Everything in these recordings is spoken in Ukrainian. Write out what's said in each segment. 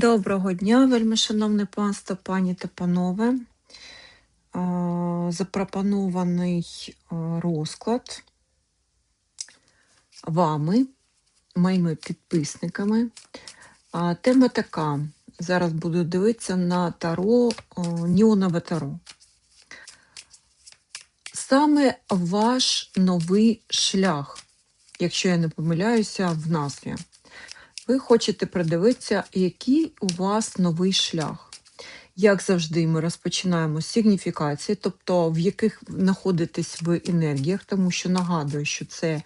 Доброго дня, вельми шановне панство, пані та панове. Запропонований розклад вами, моїми підписниками. Тема така. Зараз буду дивитися на таро, Ніонове таро. Саме ваш новий шлях, якщо я не помиляюся, в назві. Ви хочете придивитися, який у вас новий шлях. Як завжди, ми розпочинаємо з сигніфікації, тобто в яких знаходитесь ви енергіях, тому що нагадую, що це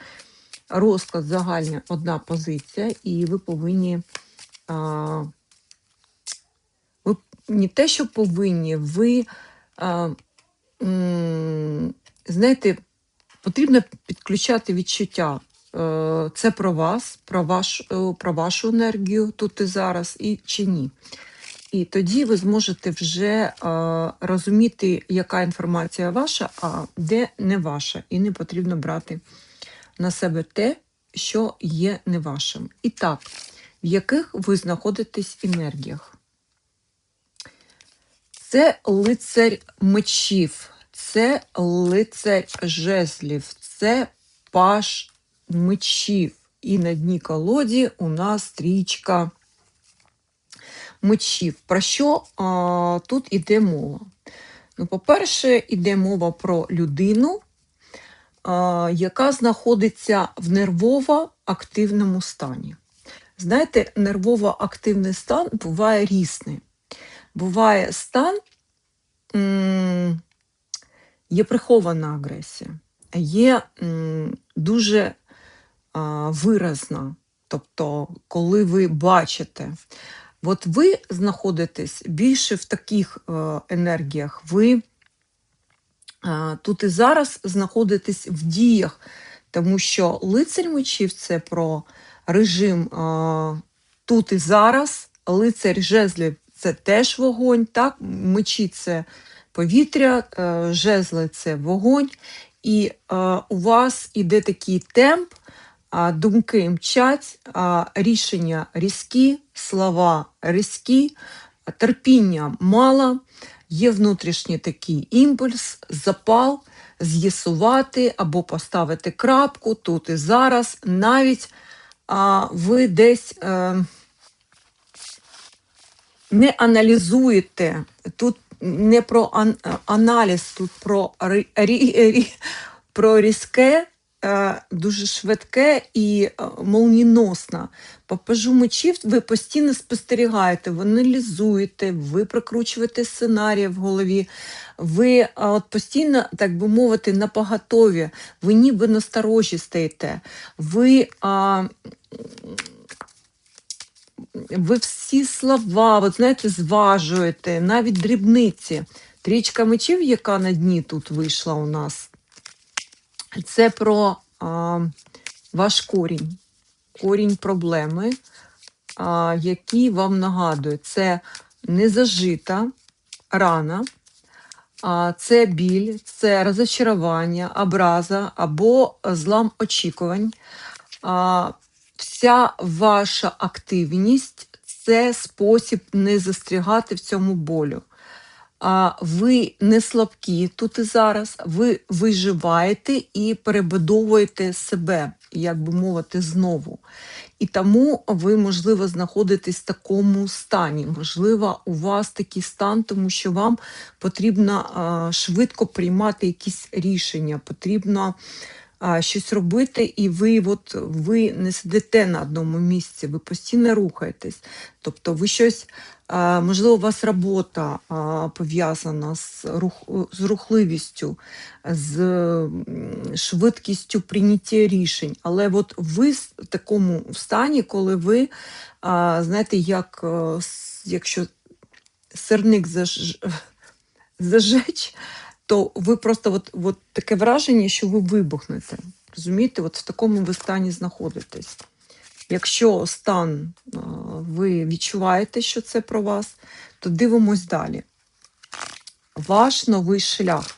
розклад загальна одна позиція, і ви повинні. А, ви не те, що повинні, ви, а, м, знаєте, потрібно підключати відчуття. Е, Це про вас, про, ваш, е, про вашу енергію тут і зараз, і чи ні. І тоді ви зможете вже е, розуміти, яка інформація ваша, а де не ваша. І не потрібно брати на себе те, що є не вашим. І так, в яких ви знаходитесь енергіях? Це лицарь мечів, це лицарь жезлів, це паш мечів. І на дні колоді у нас стрічка мечів. Про що а, тут іде мова? Ну, по-перше, іде мова про людину, яка знаходиться в нервово-активному стані. Знаєте, нервово-активний стан буває різний. Буває стан, є прихована агресія, є дуже виразна. Тобто, коли ви бачите, от ви знаходитесь більше в таких е, енергіях, ви тут і зараз знаходитесь в діях, тому що лицарь мечів це про режим тут і зараз, лицарь жезлів це теж вогонь, так? мечі це повітря, е, жезли це вогонь. І е, у вас іде такий темп, думки мчать, рішення різкі, слова різкі, терпіння мало, є внутрішній такий імпульс, запал, з'ясувати або поставити крапку тут і зараз. Навіть а, ви десь е, не аналізуєте, тут не про ан- аналіз, тут про, рі- рі- рі- про різке е, дуже швидке і е, молніносне. По пажу мечів ви постійно спостерігаєте, ви аналізуєте, ви прокручуєте сценарії в голові, ви е, от постійно, так би мовити, на поготові, ви ніби насторожі стоїте. Ви, а, ви всі слова, от знаєте, зважуєте, навіть дрібниці. Трічка мечів, яка на дні тут вийшла у нас, це про а, ваш корінь, корінь проблеми, а, який вам нагадує, це незажита рана, а, це біль, це розочарування, образа або злам очікувань. А, вся ваша активність це спосіб не застрягати в цьому болю. А ви не слабкі тут і зараз, ви виживаєте і перебудовуєте себе, як би мовити, знову. І тому ви, можливо, знаходитесь в такому стані. Можливо, у вас такий стан, тому що вам потрібно швидко приймати якісь рішення, потрібно щось робити, і ви, от, ви не сидите на одному місці, ви постійно рухаєтесь. Тобто ви щось, можливо, у вас робота пов'язана з, рух, з рухливістю, з швидкістю прийняття рішень. Але от ви в такому стані, коли ви, знаєте, як е, якщо сирник заж... зажечь, то ви просто от, от таке враження, що ви вибухнете. Розумієте, от в такому ви стані знаходитесь. Якщо стан ви відчуваєте, що це про вас, то дивимось далі. Ваш новий шлях.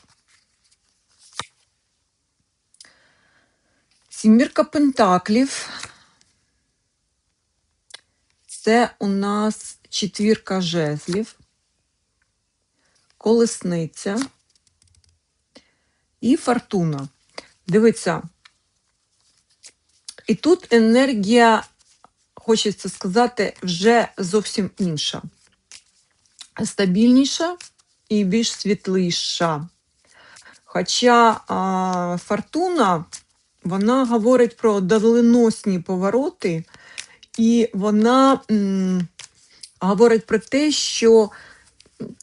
Сімірка Пентаклів. Це у нас четвірка жезлів, колесниця і фортуна. Дивіться. І тут енергія, хочеться сказати, вже зовсім інша. Стабільніша і більш світліша. Хоча а, фортуна, вона говорить про доленосні повороти, і вона м, говорить про те, що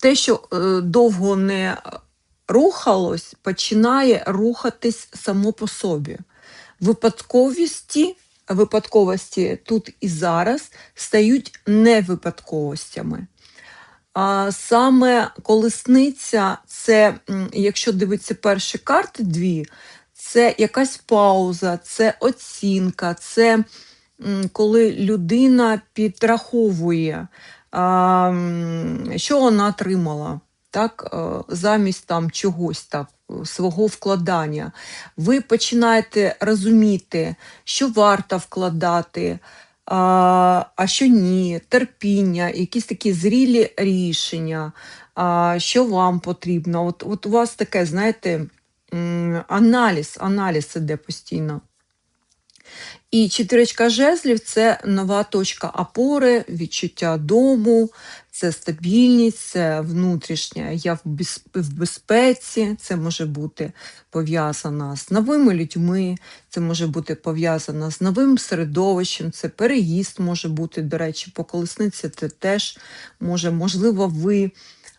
те, що е, довго не рухалось, починає рухатись само по собі. Випадковісті, випадковості тут і зараз стають невипадковостями. А саме колесниця, це, якщо дивитися перші карти, дві, це якась пауза, це оцінка, це коли людина підраховує, що вона отримала. Так, е, замість там чогось так, е, свого вкладання, ви починаєте розуміти, що варто вкладати, а, що ні, терпіння, якісь такі зрілі рішення, що вам потрібно. От, от у вас таке, знаєте, аналіз, аналіз іде постійно. І четвірочка жезлів це нова точка опори, відчуття дому, це стабільність, це внутрішня. Я в безпеці, це може бути пов'язано з новими людьми, це може бути пов'язано з новим середовищем, це переїзд може бути, до речі, по колесниці це теж може, можливо, ви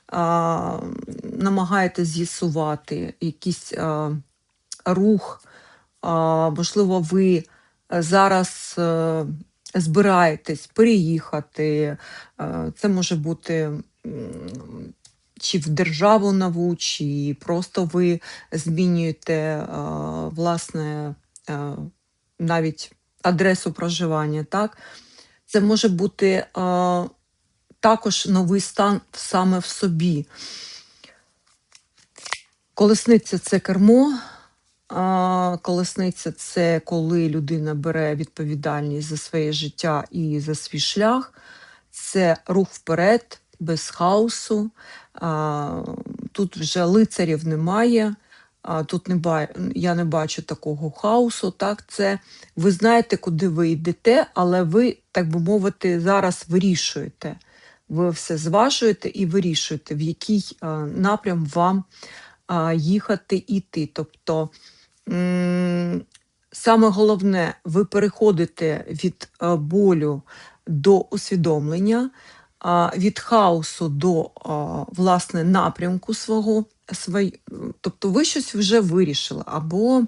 а, намагаєтесь з'ясувати якийсь а, рух, а, можливо, ви зараз е, збираєтесь переїхати. Е, Це може бути чи в державу нову, чи просто ви змінюєте е, власне навіть адресу проживання. Так? Це може бути також новий стан саме в собі. Колесниця це кермо. Колесниця це коли людина бере відповідальність за своє життя і за свій шлях. Це рух вперед, без хаосу. Тут вже лицарів немає. Тут не ба... я не бачу такого хаосу. Так, це ви знаєте, куди ви йдете, але ви, так би мовити, зараз вирішуєте. Ви все зважуєте і вирішуєте, в який напрям вам їхати іти. Тобто саме головне, ви переходите від болю до усвідомлення, від хаосу до власне напрямку свого. Свої, тобто ви щось вже вирішили. Або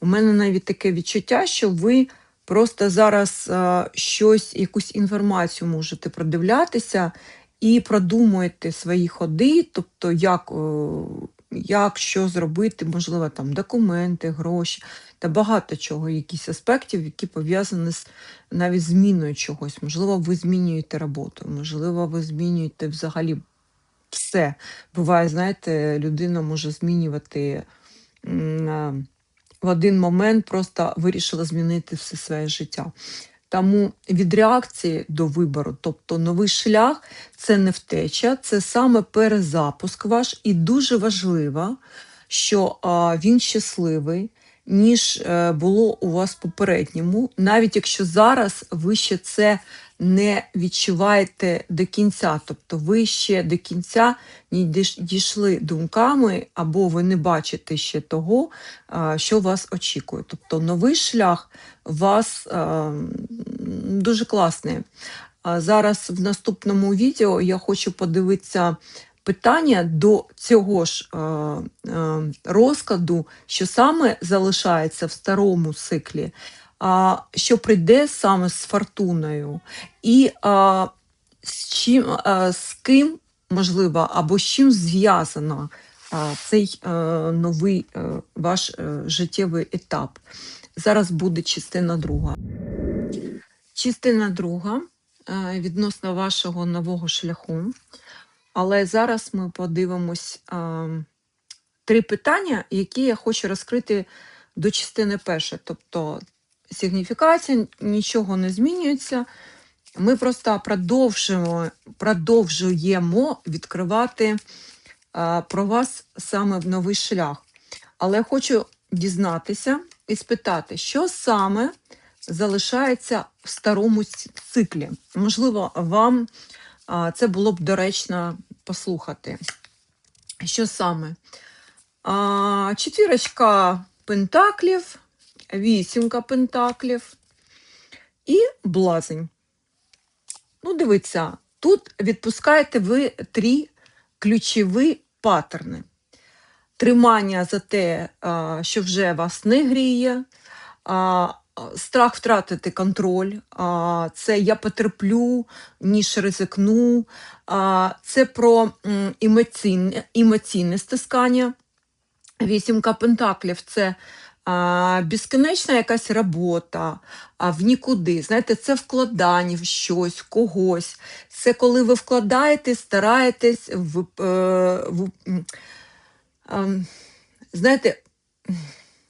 у мене навіть таке відчуття, що ви просто зараз щось, якусь інформацію можете продивлятися і продумуєте свої ходи, тобто як, о, як що зробити, можливо, там документи, гроші та багато чого, якісь аспектів, які пов'язані з навіть зміною чогось. Можливо, ви змінюєте роботу, можливо, ви змінюєте взагалі все. Буває, знаєте, людина може змінювати в один момент, просто вирішила змінити все своє життя. Тому від реакції до вибору, тобто новий шлях, це не втеча, це саме перезапуск ваш, і дуже важливо, що він щасливий, ніж е, було у вас попередньому, навіть якщо зараз ви ще це не відчуваєте до кінця, тобто ви ще до кінця не дійшли думками, або ви не бачите ще того, що вас очікує. Тобто новий шлях у вас дуже класний. Зараз в наступному відео я хочу подивитися питання до цього ж розкладу, що саме залишається в старому циклі, що прийде саме з фортуною, і з, чим, з ким, можливо, або з чим зв'язано цей е, новий е, ваш е, життєвий етап. Зараз буде частина друга. Частина друга відносно вашого нового шляху. Але зараз ми подивимось три питання, які я хочу розкрити до частини першої. Тобто сигніфікація, нічого не змінюється. Ми просто продовжуємо, продовжуємо відкривати а, про вас саме в новий шлях. Але я хочу дізнатися і спитати, що саме залишається в старому циклі. Можливо, вам а, це було б доречно послухати. Що саме? А, четвірочка пентаклів, вісімка пентаклів і блазень. Ну, дивіться, тут відпускаєте ви три ключові паттерни. Тримання за те, що вже вас не гріє, страх втратити контроль, це я потерплю, ніж ризикну, це про емоційне, емоційне стискання. Вісімка пентаклів це а, безкінечна якась робота, а, в нікуди. Знаєте, це вкладання в щось, когось. Це коли ви вкладаєте, стараєтесь, в, е, в, м, ем, знаєте,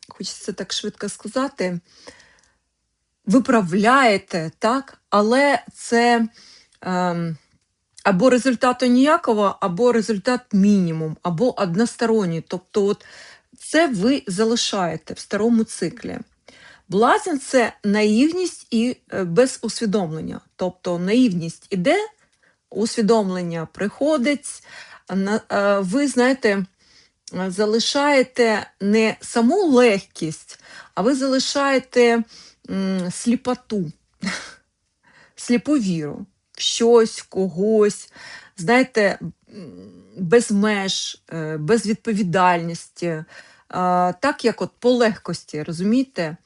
хочеться так швидко сказати, виправляєте, так, але це ем, або результату ніякого, або результат мінімум, або односторонній. Тобто, от це ви залишаєте в старому циклі. Блазень це наївність і е, без усвідомлення. Тобто наївність іде, усвідомлення приходить. е, Ви знаєте, залишаєте не саму легкість, а ви залишаєте сліпоту, сліпу віру в щось, когось, знаєте, без меж, е, без відповідальності, так як от по легкості, розумієте?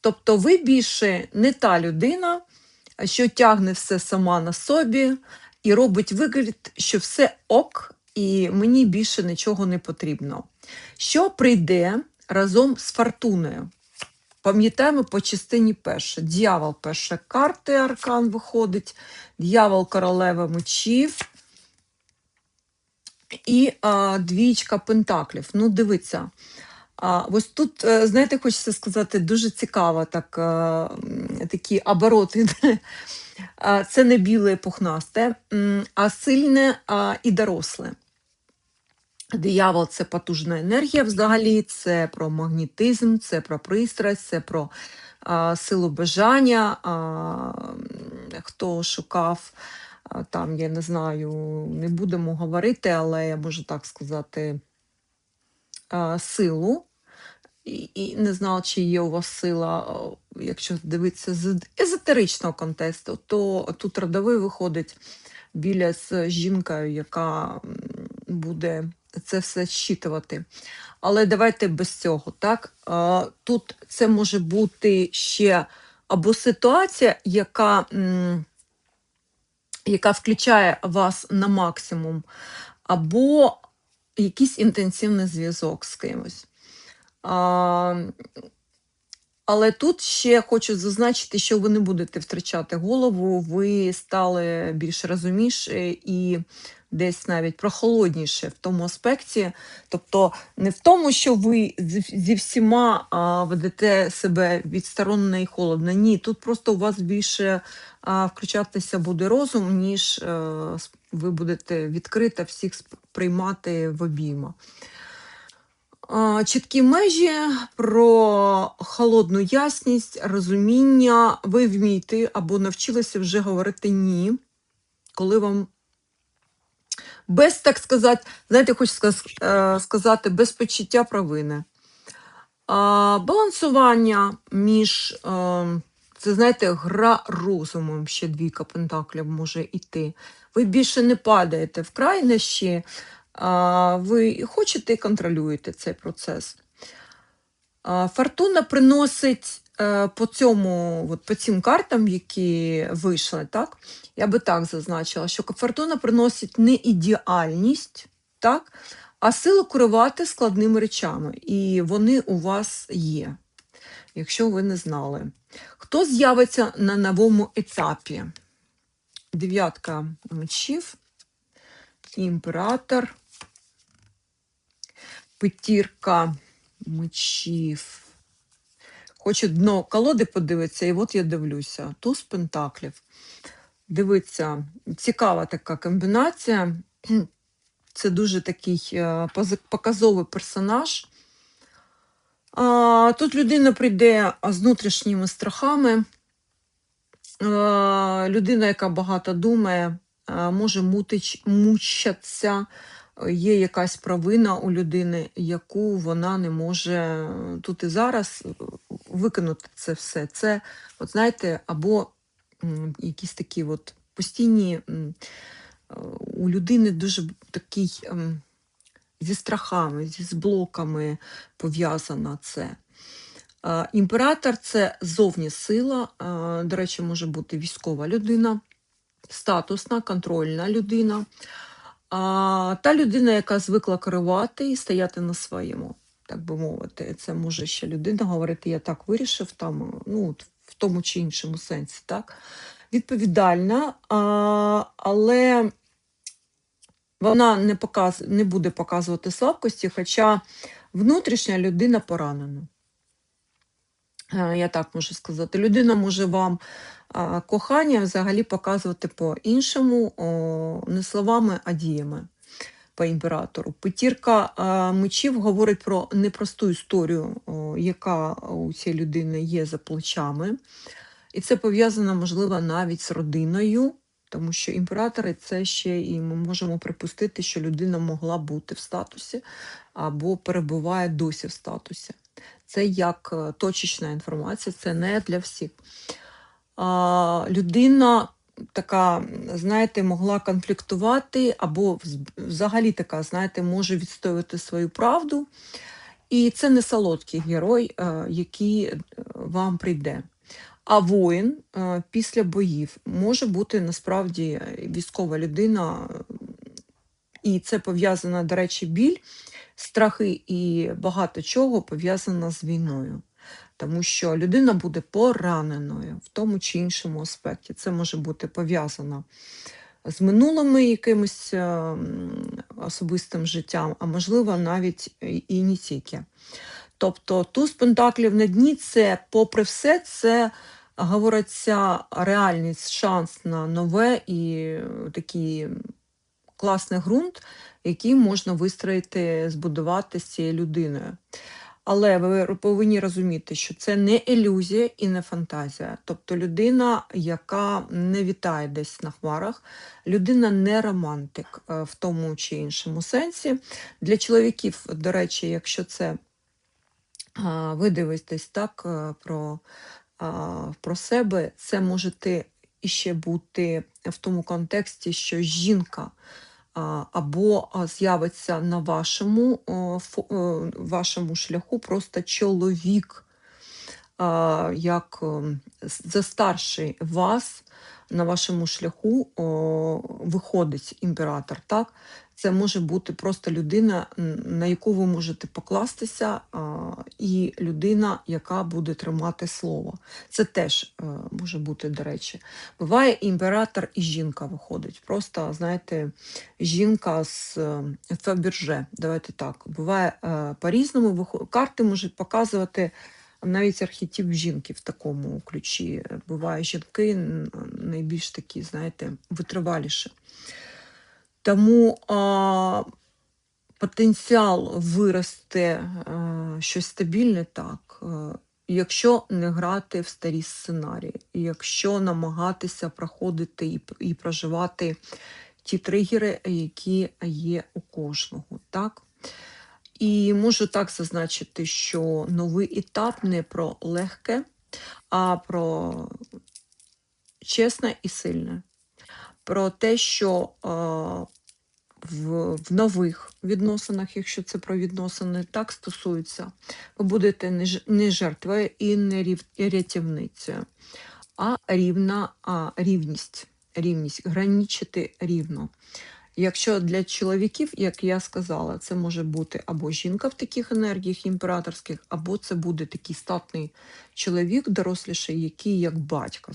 Тобто ви більше не та людина, що тягне все сама на собі і робить вигляд, що все ок, і мені більше нічого не потрібно. Що прийде разом з фортуною? Пам'ятаємо по частині перша. Дьявол перша карти аркан виходить, дьявол королева мечів і а, двічка пентаклів. Ну, дивіться. А, ось тут, е, знаєте, хочеться сказати, дуже цікаво так, е, м, такі обороти. А, Це не біле пухнасте, а сильне а, і доросле. Диявол це потужна енергія взагалі, це про магнетизм, це про пристрасть, це про а, силу бажання. А, хто шукав, а, там, я не знаю, не будемо говорити, але я можу так сказати, силу. І, і не знала, чи є у вас сила, якщо дивитися з езотеричного контексту, то тут родовий виходить біля з жінкою, яка буде це все щитувати. Але давайте без цього. Так? Тут це може бути ще або ситуація, яка, яка включає вас на максимум, або якийсь інтенсивний зв'язок з кимось. А, але тут ще хочу зазначити, що ви не будете втрачати голову, ви стали більш розумніше і десь навіть прохолодніше в тому аспекті. Тобто не в тому, що ви зі- всіма а, ведете себе відсторонено і холодно. Ні, тут просто у вас більше а, включатися буде розум, ніж е, с- ви будете відкрито всіх сп- приймати в обійма. Чіткі межі про холодну ясність, розуміння. Ви вмієте або навчилися вже говорити ні, коли вам без, так сказати, знаєте, хочу е, сказати, без почуття провини. Балансування між, е, це знаєте, гра розумом, ще двійка пентаклів може йти. Ви більше не падаєте в крайнощі, ви хочете і контролюєте цей процес. Фортуна приносить по цьому, от по цим картам, які вийшли, так? Я би так зазначила, що фортуна приносить не ідеальність, так? а силу керувати складними речами. І вони у вас є, якщо ви не знали. Хто з'явиться на новому етапі? Дев'ятка мечів, імператор, п'ятірка мечів. Хочу дно колоди подивитися, і от я дивлюся. Туз пентаклів. Дивиться, цікава така комбінація. Це дуже такий е, показовий персонаж. Тут людина прийде з внутрішніми страхами. Людина, яка багато думає, може мучатися. Є якась провина у людини, яку вона не може тут і зараз виконати це все. Це, от знаєте, або якісь такі от постійні е, у людини дуже такий ем, зі страхами, зі блоками пов'язано це. Е, Імператор це зовні сила, е, до речі, може бути військова людина, статусна, контрольна людина. Та людина, яка звикла керувати і стояти на своєму, так би мовити, це може ще людина говорити, я так вирішив, там, ну, в тому чи іншому сенсі, так? Відповідальна, а, але вона не, показ, не буде показувати слабкості, хоча внутрішня людина поранена. Е, Я так можу сказати. Людина може вам кохання взагалі показувати по-іншому, не словами, а діями по імператору. П'ятірка а, мечів говорить про непросту історію, яка у цієї людини є за плечами. І це пов'язано, можливо, навіть з родиною, тому що імператори це ще і ми можемо припустити, що людина могла бути в статусі або перебуває досі в статусі. Це як е, точечна інформація, це не для всіх. Людина така, знаєте, могла конфліктувати, або взагалі така, знаєте, може відстоювати свою правду. І це не солодкий герой, е, який е, вам прийде. А воїн е, після боїв може бути насправді військова людина, і це пов'язано, до речі, біль, страхи і багато чого пов'язано з війною. Тому що людина буде пораненою в тому чи іншому аспекті. Це може бути пов'язано з минулими якимось е, особистим життям, а можливо, навіть і не тільки. Тобто туз пентаклів на дні це, попри все, це говориться реальність, шанс на нове і е, такий класний ґрунт, який можна вистроїти, збудувати з цією людиною. Але ви повинні розуміти, що це не ілюзія і не фантазія. Тобто людина, яка не вітає десь на хмарах, людина не романтик е, в тому чи іншому сенсі. Для чоловіків, до речі, якщо це ви дивитесь так е, про, про себе, це можете іще бути в тому контексті, що жінка або з'явиться на вашому, вашому шляху просто чоловік, як за старший вас на вашому шляху виходить імператор. Так? Це може бути просто людина, на яку ви можете покластися, і людина, яка буде тримати слово. Це теж е, може бути, до речі. Буває імператор і жінка виходить. Просто, знаєте, жінка з е, Фаберже. Давайте так. Буває е, по-різному. Карти можуть показувати навіть архетип жінки в такому ключі. Буває жінки найбільш такі, знаєте, витриваліші. Тому а, потенціал вирости е, щось стабільне так, е, якщо не грати в старі сценарії, якщо намагатися проходити і, і проживати ті тригери, які є у кожного. Так? І можу так зазначити, що новий етап не про легке, а про чесне і сильне. Про те, що е, в, в нових відносинах, якщо це про відносини, так стосується, ви будете не, жертвою і не рів, рятівницею, а рівна а, рівність, рівність, гранічити рівно. Якщо для чоловіків, як я сказала, це може бути або жінка в таких енергіях імператорських, або це буде такий статний чоловік, доросліший, який як батько.